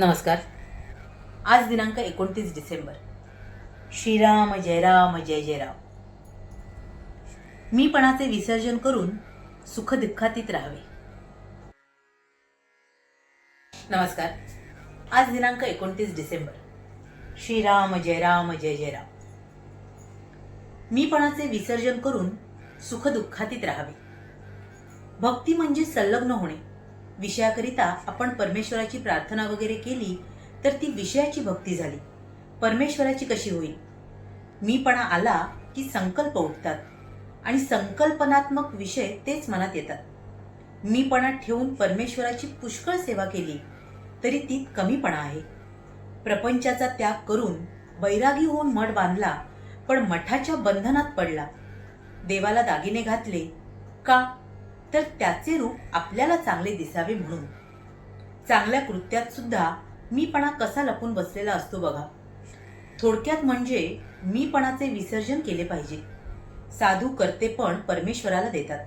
नमस्कार. आज दिनांक एकोणतीस डिसेंबर. श्रीराम जय राम जय जय राम मीपणाचे विसर्जन करून सुख दुःखातीत राहावे. नमस्कार. आज दिनांक एकोणतीस डिसेंबर. श्रीराम जय राम जय जय राम मीपणाचे विसर्जन करून सुख दुःखातीत राहावे. भक्ती म्हणजे संलग्न होणे. विषयाकरिता आपण परमेश्वराची प्रार्थना वगैरे केली तर ती विषयाची भक्ती झाली. परमेश्वराची कशी होईल? मीपणा आला की संकल्प उठतात आणि संकल्पनात्मक विषय तेच मनात येतात. मीपणा ठेवून परमेश्वराची पुष्कळ सेवा केली तरी ती कमीपणा आहे. प्रपंचाचा त्याग करून बैरागी होऊन मठ बांधला पण मठाच्या बंधनात पडला. देवाला दागिने घातले का? तर त्याचे रूप आपल्याला चांगले दिसावे म्हणून. चांगल्या कृत्यात सुद्धा मीपणा कसा लपून बसलेला असतो बघा. थोडक्यात म्हणजे मीपणाचे विसर्जन केले पाहिजे. साधू करते पण परमेश्वराला देतात.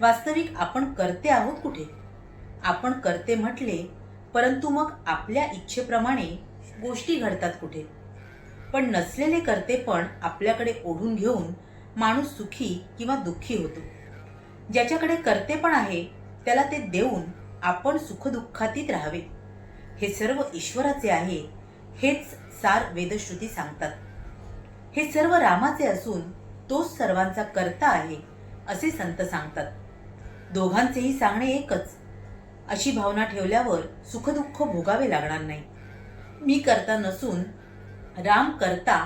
वास्तविक आपण करते आहोत कुठे? आपण करते म्हटले परंतु मग आपल्या इच्छेप्रमाणे गोष्टी घडतात कुठे? पण नसलेले करते पण आपल्याकडे ओढून घेऊन माणूस सुखी किंवा दुःखी होतो. ज्याच्याकडे करते पण आहे त्याला ते देऊन आपण सुखदुःखातीत राहावे. हे सर्व ईश्वराचे आहे हेच सार वेदश्रुती सांगतात. हे सर्व रामाचे असून तोच सर्वांचा कर्ता आहे असे संत सांगतात. दोघांचेही सांगणे एकच अशी भावना ठेवल्यावर सुखदुःख भोगावे लागणार नाही. मी करता नसून राम करता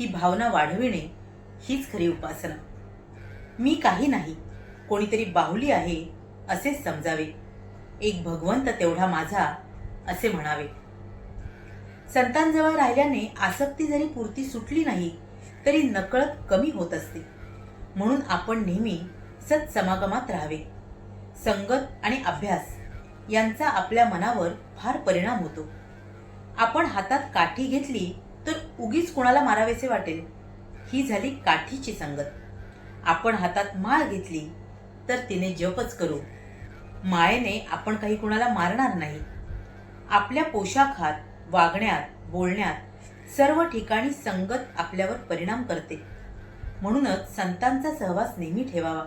ही भावना वाढविणे हीच खरी उपासना. मी काही नाही कोणीतरी बाहुली आहे असेच समजावे. एक भगवंत तेवढा माझा असे म्हणावे. संतांजवळ राहिल्याने आसक्ती जरी पुरती सुटली नाही तरी नकळत कमी होत असते. म्हणून आपण नेहमी सत्समागमात राहावे. संगत आणि अभ्यास यांचा आपल्या मनावर फार परिणाम होतो. आपण हातात काठी घेतली तर उगीच कोणाला मारावेसे वाटेल? ही झाली काठीची संगत. आपण हातात माळ घेतली तर तिने जपच करू. मायेने आपण काही कोणाला मारणार नाही. आपल्या पोशाखात वागण्यात बोलण्यात सर्व ठिकाणी संगत आपल्यावर परिणाम करते. म्हणूनच संतांचा सहवास नेहमी ठेवावा.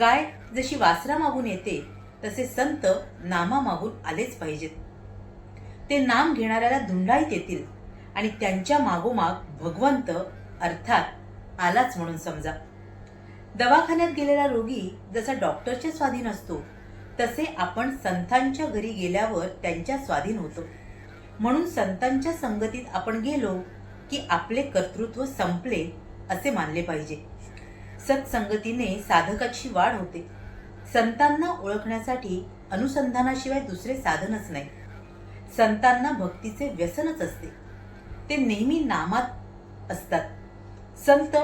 गाय जशी वासरा मागून येते तसे संत नामा मागून आलेच पाहिजेत. ते नाम घेणाऱ्याला धुंडाईत येतील आणि त्यांच्या मागोमाग भगवंत अर्थात आलाच म्हणून समजा. दवाखान्यात गेलेला रोगी जसा डॉक्टरच्या स्वाधीन असतो तसे आपण संतांच्या घरी गेल्यावर त्यांच्या स्वाधीन होतो. म्हणून संतांच्या संगतीत आपण गेलो की आपले कर्तृत्व संपले असे मानले पाहिजे. सत्संगतीने साधकाची वाढ होते. संतांना ओळखण्यासाठी अनुसंधानाशिवाय दुसरे साधनच नाही. संतांना भक्तीचे व्यसनच असते. ते नेहमी नामात असतात. संत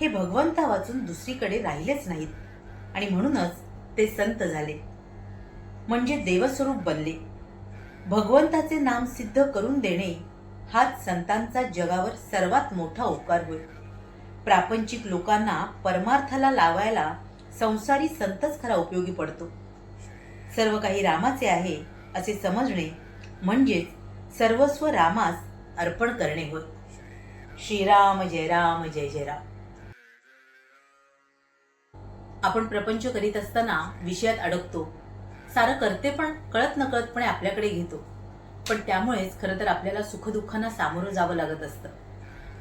हे भगवंता वाचून दुसरीकडे राहिलेच नाहीत. आणि म्हणूनच ते संत झाले. म्हणजे देवस्वरूप बनले. भगवंताचे नाम सिद्ध करून देणे हाच संतांचा जगावर सर्वात मोठा उपकार होय. प्रापंचिक लोकांना परमार्थाला लावायला संसारी संतच खरा उपयोगी पडतो. सर्व काही रामाचे आहे असे समजणे म्हणजेच सर्वस्व रामास अर्पण करणे होय. श्रीराम जय राम जय जय राम. आपण प्रपंच करीत असताना विषयात अडकतो. सारं करते पण कळत नकळतपणे आपल्याकडे घेतो. पण त्यामुळेच खरं तर आपल्याला सुखदुःखांना सामोरं जावं लागत असतं.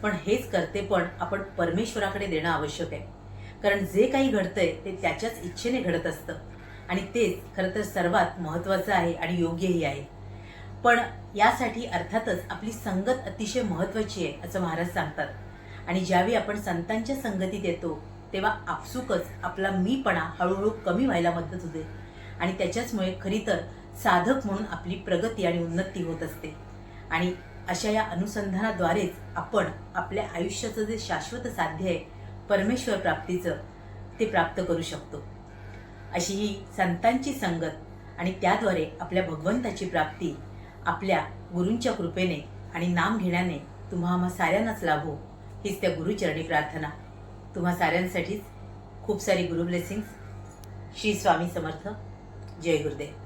पण हेच करते पण आपण परमेश्वराकडे देणं आवश्यक आहे. कारण जे काही घडतंय ते त्याच्याच इच्छेने घडत असतं. आणि तेच खरं तर सर्वात महत्त्वाचं आहे आणि योग्यही आहे. पण यासाठी अर्थातच आपली संगत अतिशय महत्त्वाची आहे असं महाराज सांगतात. आणि ज्यावेळी आपण संतांच्या संगतीत येतो तेव्हा आपसुकच आपला मीपणा हळूहळू कमी व्हायला मदत होते. आणि त्याच्याचमुळे खरी तर साधक म्हणून आपली प्रगती आणि उन्नती होत असते. आणि अशा या अनुसंधानाद्वारेच आपण आपल्या आयुष्याचं जे शाश्वत साध्य आहे परमेश्वर प्राप्तीचं ते प्राप्त करू शकतो. अशी ही संतांची संगत आणि त्याद्वारे आपल्या भगवंताची प्राप्ती आपल्या गुरूंच्या कृपेने आणि नाम घेण्याने तुम्हा आम्हा साऱ्यांनाच लाभो. हीच त्या गुरुचरणी प्रार्थना. तुम्हा साऱ्यांसाठीच खूप सारी गुरु ब्लेसिंग्स श्री स्वामी समर्थ. जय गुरुदेव.